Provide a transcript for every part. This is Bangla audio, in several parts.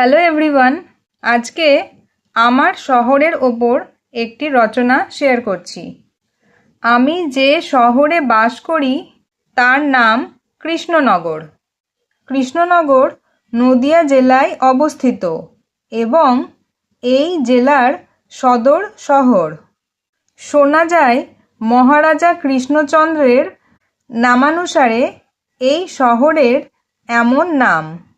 হ্যালো এভরিওয়ান আজকে আমার শহরের ওপর একটি রচনা শেয়ার করছি। আমি যে শহরে বাস করি, তার নাম কৃষ্ণনগর। কৃষ্ণনগর নদিয়া জেলায় অবস্থিত এবং এই জেলার সদর শহর। শোনা যায়, মহারাজা কৃষ্ণচন্দ্রের নামানুসারে এই শহরের এমন নাম।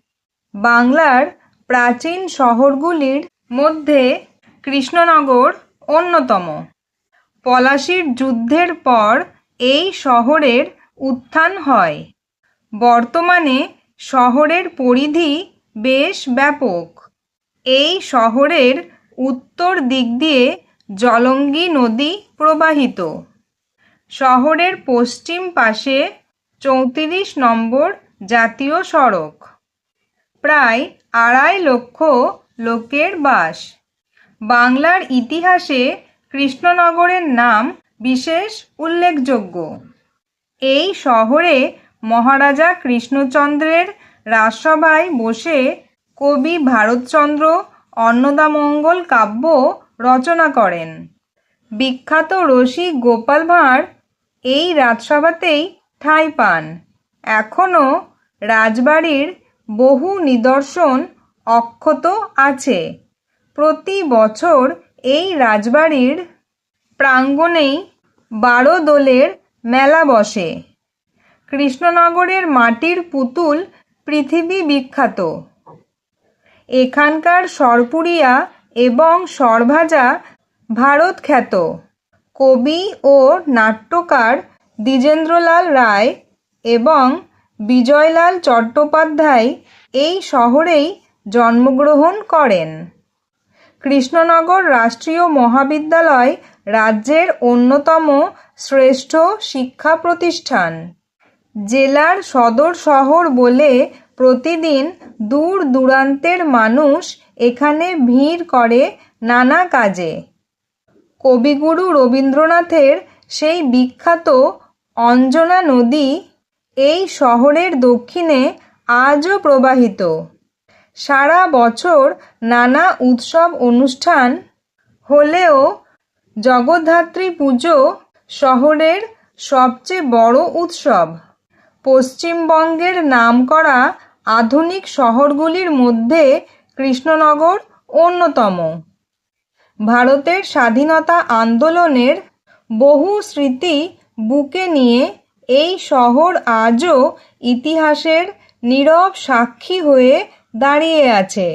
বাংলার প্রাচীন শহরগুলির মধ্যে কৃষ্ণনগর অন্যতম। পলাশির যুদ্ধের পর এই শহরের উত্থান হয়। বর্তমানে শহরের পরিধি বেশ ব্যাপক। এই শহরের উত্তর দিক দিয়ে জলঙ্গি নদী প্রবাহিত। শহরের পশ্চিম পাশে চৌত্রিশ নম্বর জাতীয় সড়ক। প্রায় আড়াই লক্ষ লোকের বাস। বাংলার ইতিহাসে কৃষ্ণনগরের নাম বিশেষ উল্লেখযোগ্য। এই শহরে মহারাজা কৃষ্ণচন্দ্রের রাজসভায় বসে কবি ভারতচন্দ্র অন্নদামঙ্গল কাব্য রচনা করেন। বিখ্যাত রসিক গোপাল ভাঁড় এই রাজসভাতেই ঠাঁই পান। এখনও রাজবাড়ির বহু নিদর্শন অক্ষত আছে। প্রতি বছর এই রাজবাড়ির প্রাঙ্গণেই বারো দোলের মেলা বসে। কৃষ্ণনগরের মাটির পুতুল পৃথিবী বিখ্যাত। এখানকার সরপুরিয়া এবং সরভাজা ভারত খ্যাত। কবি ও নাট্যকার দ্বিজেন্দ্রলাল রায় এবং বিজয়লাল চট্টোপাধ্যায় এই শহরেই জন্মগ্রহণ করেন। কৃষ্ণনগর রাষ্ট্রীয় মহাবিদ্যালয় রাজ্যের অন্যতম শ্রেষ্ঠ শিক্ষা প্রতিষ্ঠান। জেলার সদর শহর বলে প্রতিদিন দূর দূরান্তের মানুষ এখানে ভিড় করে নানা কাজে। কবিগুরু রবীন্দ্রনাথের সেই বিখ্যাত অঞ্জনা নদী এই শহরের দক্ষিণে আজও প্রবাহিত। সারা বছর নানা উৎসব অনুষ্ঠান হলেও জগদ্ধাত্রী পুজো শহরের সবচেয়ে বড় উৎসব। পশ্চিমবঙ্গের নামকরা আধুনিক শহরগুলির মধ্যে কৃষ্ণনগর অন্যতম। ভারতের স্বাধীনতা আন্দোলনের বহু স্মৃতি বুকে নিয়ে এই শহর আজও ইতিহাসের নীরব সাক্ষী হয়ে দাঁড়িয়ে আছে।